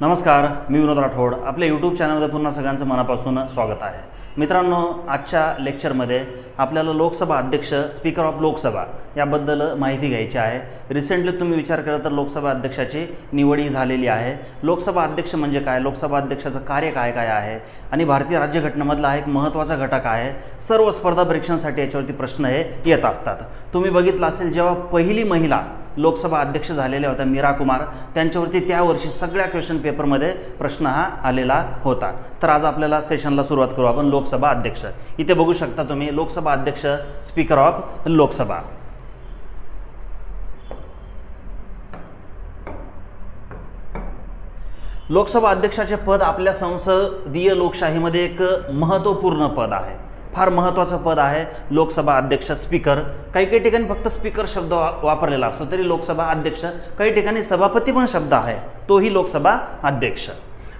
नमस्कार मी विनोद राठोड. आपल्या यूट्यूब चॅनलमध्ये पुन्हा सगळ्यांचं मनापासून स्वागत आहे. मित्रांनो आजच्या लेक्चरमध्ये आपल्याला लोकसभा अध्यक्ष स्पीकर ऑफ लोकसभा याबद्दल माहिती घ्यायची आहे. रिसेंटली तुम्ही विचार केला तर लोकसभा अध्यक्षाची निवडी झालेली आहे. लोकसभा अध्यक्ष म्हणजे काय? लोकसभा अध्यक्षाचं कार्य काय काय आहे? आणि भारतीय राज्यघटनेमधला हा एक महत्त्वाचा घटक आहे. सर्व स्पर्धा परीक्षांसाठी याच्यावरती प्रश्न हे येत असतात. तुम्ही बघितलं असेल जेव्हा पहिली महिला लोकसभा अध्यक्ष झालेल्या होत्या मीरा कुमार. त्यांच्यावरती त्या वर्षी सगळ्या क्वेश्चन पेपरमध्ये प्रश्न हा आलेला होता. तर आज आपल्याला सेशनला सुरुवात करू आपण लोकसभा अध्यक्ष. इथे बघू शकता तुम्ही लोकसभा अध्यक्ष स्पीकर ऑफ लोकसभा. लोकसभा अध्यक्षाचे पद आपल्या संसदीय लोकशाहीमध्ये एक महत्त्वपूर्ण पद आहे. फार महत्त्वाचं पद आहे लोकसभा अध्यक्ष स्पीकर. काही काही ठिकाणी फक्त स्पीकर शब्द वापरलेला असतो तरी लोकसभा अध्यक्ष काही ठिकाणी सभापती पण शब्द आहे तोही लोकसभा अध्यक्ष.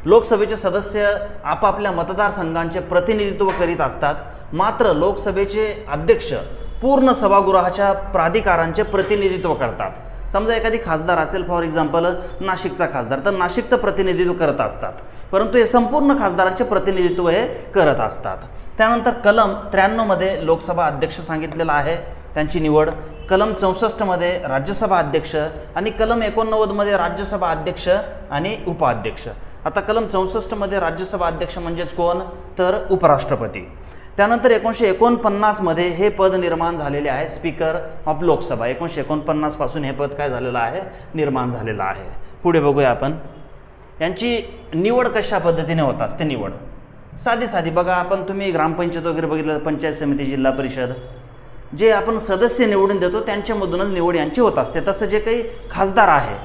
लोकसभेचे सदस्य आपापल्या मतदारसंघांचे प्रतिनिधित्व करीत असतात मात्र लोकसभेचे अध्यक्ष पूर्ण सभागृहाच्या प्राधिकारांचे प्रतिनिधित्व करतात. समजा एखादी खासदार असेल फॉर एक्झाम्पल नाशिकचा खासदार तर नाशिकचं प्रतिनिधित्व करत असतात. परंतु हे संपूर्ण खासदारांचे प्रतिनिधित्व हे करत असतात. त्यानंतर कलम त्र्याण्णवमध्ये लोकसभा अध्यक्ष सांगितलेला आहे त्यांची निवड. कलम चौसष्टमध्ये राज्यसभा अध्यक्ष आणि कलम एकोणनव्वदमध्ये राज्यसभा अध्यक्ष आणि उपाध्यक्ष. आता कलम चौसष्टमध्ये राज्यसभा अध्यक्ष म्हणजेच कोण? तर उपराष्ट्रपती. त्यानंतर एकोणीसशे एकोणपन्नासमध्ये हे पद निर्माण झालेले आहे. स्पीकर ऑफ लोकसभा एकोणीसशे एकोणपन्नासपासून हे पद काय झालेलं आहे? निर्माण झालेलं आहे. पुढे बघूया आपण. यांची निवड कशा पद्धतीने होत असते? निवड. साधी साधी. बघा आपण तुम्ही ग्रामपंचायत वगैरे बघितलं पंचायत समिती जिल्हा परिषद जे आपण सदस्य निवडून देतो त्यांच्यामधूनच निवड यांची होत असते. तसं जे काही खासदार आहे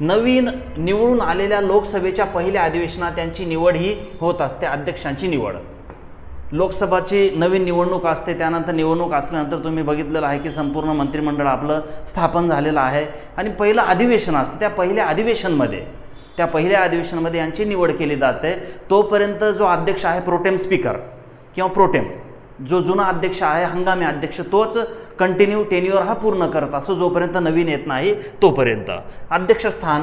नवीन निवडून आलेल्या लोकसभेच्या पहिल्या अधिवेशनात त्यांची निवड ही होत असते अध्यक्षांची निवड. लोकसभाची नवीन निवडणूक असते त्यानंतर निवडणूक असल्यानंतर तुम्ही बघितलेलं आहे की संपूर्ण मंत्रिमंडळ आपलं स्थापन झालेलं आहे. आणि पहिलं अधिवेशन असतं त्या पहिल्या अधिवेशनमध्ये त्या पहिल्या अधिवेशनमध्ये यांची निवड केली जाते. तोपर्यंत जो अध्यक्ष आहे प्रोटेम स्पीकर किंवा प्रोटेम जो जुना अध्यक्ष आहे हंगामी अध्यक्ष तोच कंटिन्यू टेन्युअर हा पूर्ण करत असो जोपर्यंत नवीन येत नाही तोपर्यंत. अध्यक्षस्थान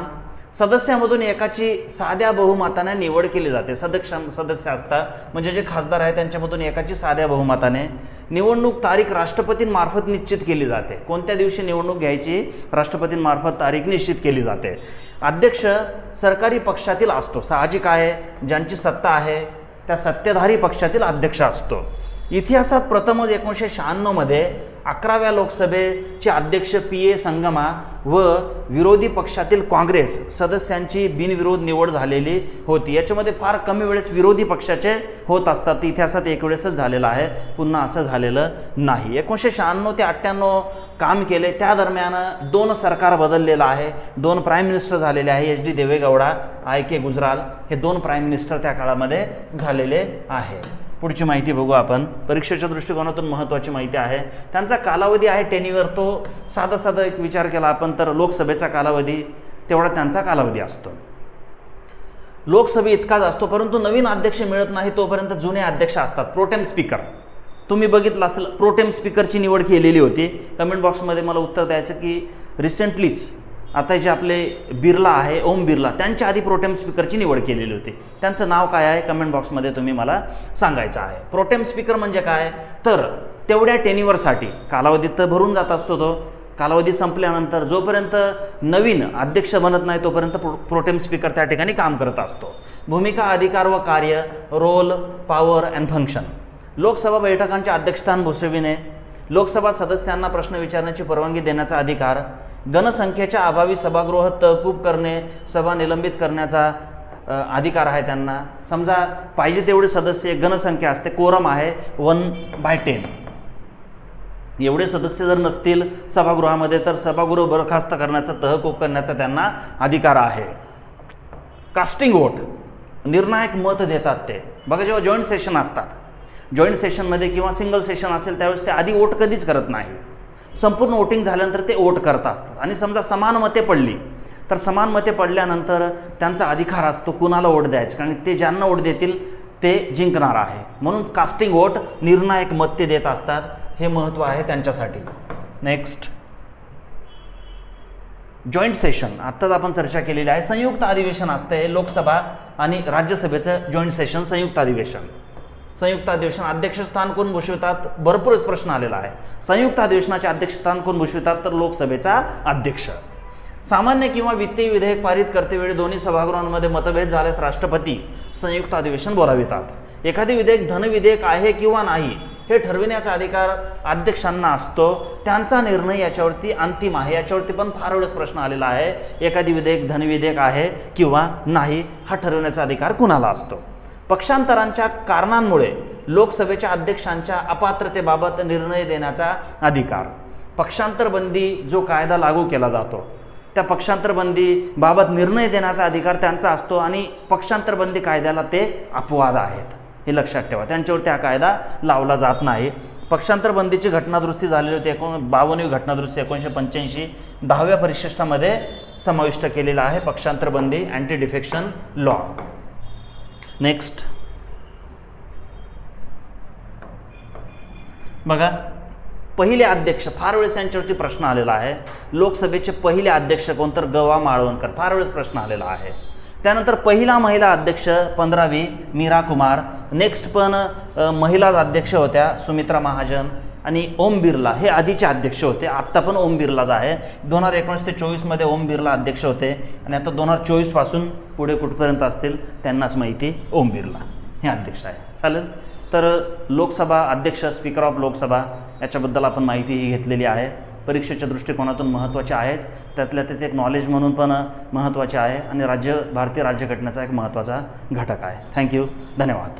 सदस्यामधून एकाची साध्या बहुमताने निवड केली जाते. सदस्य सदस्य असतात म्हणजे जे खासदार आहेत त्यांच्यामधून एकाची साध्या बहुमताने निवडणूक तारीख राष्ट्रपतींमार्फत निश्चित केली जाते. कोणत्या दिवशी निवडणूक घ्यायची? राष्ट्रपतींमार्फत तारीख निश्चित केली जाते. अध्यक्ष सरकारी पक्षातील असतो. साहजिक आहे ज्यांची सत्ता आहे त्या सत्ताधारी पक्षातील अध्यक्ष असतो. इतिहासात प्रथमच एकोणीसशे शहाण्णवमध्ये अकराव्या लोकसभेचे अध्यक्ष पी ए संगमा व विरोधी पक्षातील काँग्रेस सदस्यांची बिनविरोध निवड झालेली होती. याच्यामध्ये फार कमी वेळेस विरोधी पक्षाचे होत असतात. इतिहासात एक वेळेसच झालेलं आहे. पुन्हा असं झालेलं नाही. एकोणीसशे शहाण्णव ते अठ्ठ्याण्णव काम केले. त्या दरम्यान दोन सरकार बदललेलं आहे. दोन प्राईम मिनिस्टर झालेले आहे. H D Deve Gowda I K Gujral हे दोन प्राईम मिनिस्टर त्या काळामध्ये झालेले आहे. पुढची माहिती बघू आपण. परीक्षेच्या दृष्टिकोनातून महत्त्वाची माहिती आहे. त्यांचा कालावधी आहे टेनिवर. तो साधा साधा एक विचार केला आपण तर लोकसभेचा कालावधी तेवढा त्यांचा कालावधी असतो. लोकसभे इतकाच असतो परंतु नवीन अध्यक्ष मिळत नाही तोपर्यंत जुने अध्यक्ष असतात. Protem speaker. तुम्ही बघितलं असेल प्रोटेम स्पीकरची निवड केलेली होती. कमेंट बॉक्समध्ये मला उत्तर द्यायचं की रिसेंटलीच आता जे आपले बिर्ला आहे ओम बिर्ला त्यांच्या आधी प्रोटेम स्पीकरची निवड केलेली होती. त्यांचं नाव काय आहे? कमेंट बॉक्समध्ये तुम्ही मला सांगायचं आहे. प्रोटेम स्पीकर म्हणजे काय? तर तेवढ्या टेनिवरसाठी कालावधीत तर भरून जात असतो तो. कालावधी संपल्यानंतर जोपर्यंत नवीन अध्यक्ष बनत नाही तोपर्यंत प्रो प्रोटेम स्पीकर त्या ठिकाणी काम करत असतो. भूमिका अधिकार व कार्य role power and function Lok Sabha बैठकांच्या अध्यक्षस्थान भुसविणे लोकसभा सदस्यांना प्रश्न विचारण्याची परवानगी देण्याचा अधिकार गणसंख्येच्या अभावी सभागृह तहकूब करणे सभा निलंबित करण्याचा अधिकार आहे त्यांना. समजा पाहिजे तेवढे सदस्य गणसंख्या असते कोरम आहे वन बाय टेन एवढे सदस्य जर नसतील सभागृहामध्ये तर सभागृह बरखास्त करण्याचा तहकूब करण्याचा त्यांना अधिकार आहे. कास्टिंग वोट निर्णायक मत देतात ते. बघा जेव्हा जॉईंट सेशन असतात जॉईंट सेशनमध्ये किंवा सिंगल सेशन असेल त्यावेळेस ते आधी वोट कधीच करत नाही. संपूर्ण वोटिंग झाल्यानंतर ते वोट करत असतात. आणि समजा समान मते पडली तर समान मते पडल्यानंतर त्यांचा अधिकार असतो कुणाला वोट द्यायचं कारण ते ज्यांना वोट देतील ते जिंकणार आहे. म्हणून कास्टिंग वोट निर्णायक मत ते देत असतात. हे महत्त्व आहे त्यांच्यासाठी. नेक्स्ट. Joint session. आत्ताच आपण चर्चा केलेली आहे. संयुक्त अधिवेशन असते लोकसभा आणि राज्यसभेचं जॉईंट सेशन संयुक्त अधिवेशन. संयुक्त अधिवेशन अध्यक्षस्थान कोण भूषवितात? भरपूरच प्रश्न आलेला आहे. संयुक्त अधिवेशनाचे अध्यक्षस्थान कोण भूषवितात? तर लोकसभेचा अध्यक्ष. सामान्य किंवा वित्तीय विधेयक पारित करतेवेळी दोन्ही सभागृहांमध्ये मतभेद झाल्यास राष्ट्रपती संयुक्त अधिवेशन बोलावितात. एखादी विधेयक धनविधेयक आहे किंवा नाही हे ठरविण्याचा अधिकार अध्यक्षांना असतो. त्यांचा निर्णय याच्यावरती अंतिम आहे. याच्यावरती पण फार वेळेस प्रश्न आलेला आहे. एखादी विधेयक धनविधेयक आहे किंवा नाही हा ठरविण्याचा अधिकार कुणाला असतो? पक्षांतरांच्या कारणांमुळे लोकसभेच्या अध्यक्षांच्या अपात्रतेबाबत निर्णय देण्याचा अधिकार. पक्षांतरबंदी जो कायदा लागू केला जातो त्या पक्षांतरबंदीबाबत निर्णय देण्याचा अधिकार त्यांचा असतो आणि पक्षांतरबंदी कायद्याला ते अपवाद आहेत. हे लक्षात ठेवा. त्यांच्यावरती हा कायदा लावला जात नाही. पक्षांतरबंदीची घटनादुरुस्ती झालेली होती एकोण बावन्नवी घटनादुरुस्ती एकोणीसशे पंच्याऐंशी दहाव्या परिशिष्टामध्ये समाविष्ट केलेला आहे पक्षांतरबंदी अँटी डिफेक्शन लॉ. नेक्स्ट बघा पहिले अध्यक्ष फार वेळेस यांच्यावरती प्रश्न आलेला आहे. लोकसभेचे पहिले अध्यक्ष कोण तर गवा माळवणकर फार वेळेस प्रश्न आलेला आहे. त्यानंतर पहिला महिला अध्यक्ष पंधरावी मीरा कुमार. नेक्स्ट पण महिला महिलाच अध्यक्ष होत्या सुमित्रा महाजन. आणि ओम बिर्ला हे आधीचे अध्यक्ष होते आत्ता पण ओम बिर्लाच आहे. दोन हजार एकोणीस ते चोवीसमध्ये ओम बिर्ला अध्यक्ष होते आणि आता दोन हजार चोवीसपासून पुढे कुठपर्यंत असतील त्यांनाच माहिती ओम बिर्ला हे अध्यक्ष आहे. चालेल? तर लोकसभा अध्यक्ष स्पीकर ऑफ लोकसभा याच्याबद्दल आपण माहिती ही घेतलेली आहे. परीक्षेच्या दृष्टिकोनातून महत्त्वाचे आहेच. त्यातल्या त्यात एक नॉलेज म्हणून पण महत्त्वाचे आहे आणि राज्य भारतीय राज्यघटनेचा एक महत्त्वाचा घटक आहे. थँक्यू धन्यवाद.